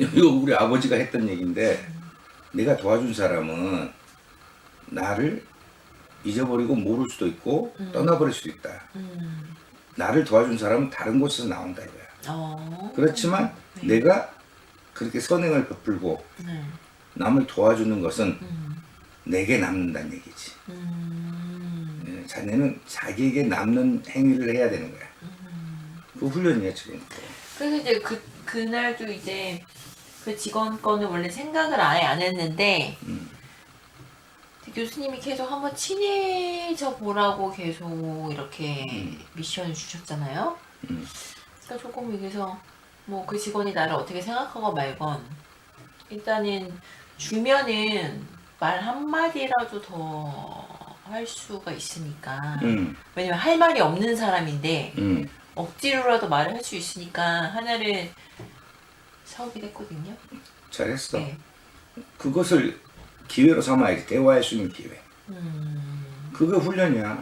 이거 우리 아버지가 했던 얘기인데 내가 도와준 사람은 나를 잊어버리고 모를 수도 있고 떠나버릴 수도 있다. 음. 나를 도와준 사람은 다른 곳에서 나온다 이거야. 어. 그렇지만 네. 내가 그렇게 선행을 베풀고 네. 남을 도와주는 것은 음. 내게 남는다는 얘기지. 음. 예, 자네는 자기에게 남는 행위를 해야 되는 거야. 음. 그 훈련이야 지금. 그래서 이제 그 그날도 이제 그 직원 거는 원래 생각을 아예 안 했는데 음. 교수님이 계속 한번 친해져 보라고 계속 이렇게 음. 미션을 주셨잖아요. 음. 그러니까 조금 여기서 뭐 그 직원이 나를 어떻게 생각하고 말건 일단은 주면은 말 한마디라도 더 할 수가 있으니까 음, 왜냐면 할 말이 없는 사람인데 음. 억지로라도 말을 할 수 있으니까 하나를 사업이 됐거든요. 잘했어. 네. 그것을 기회로 삼아야지 대화할 수 있는 기회. 음. 그게 훈련이야.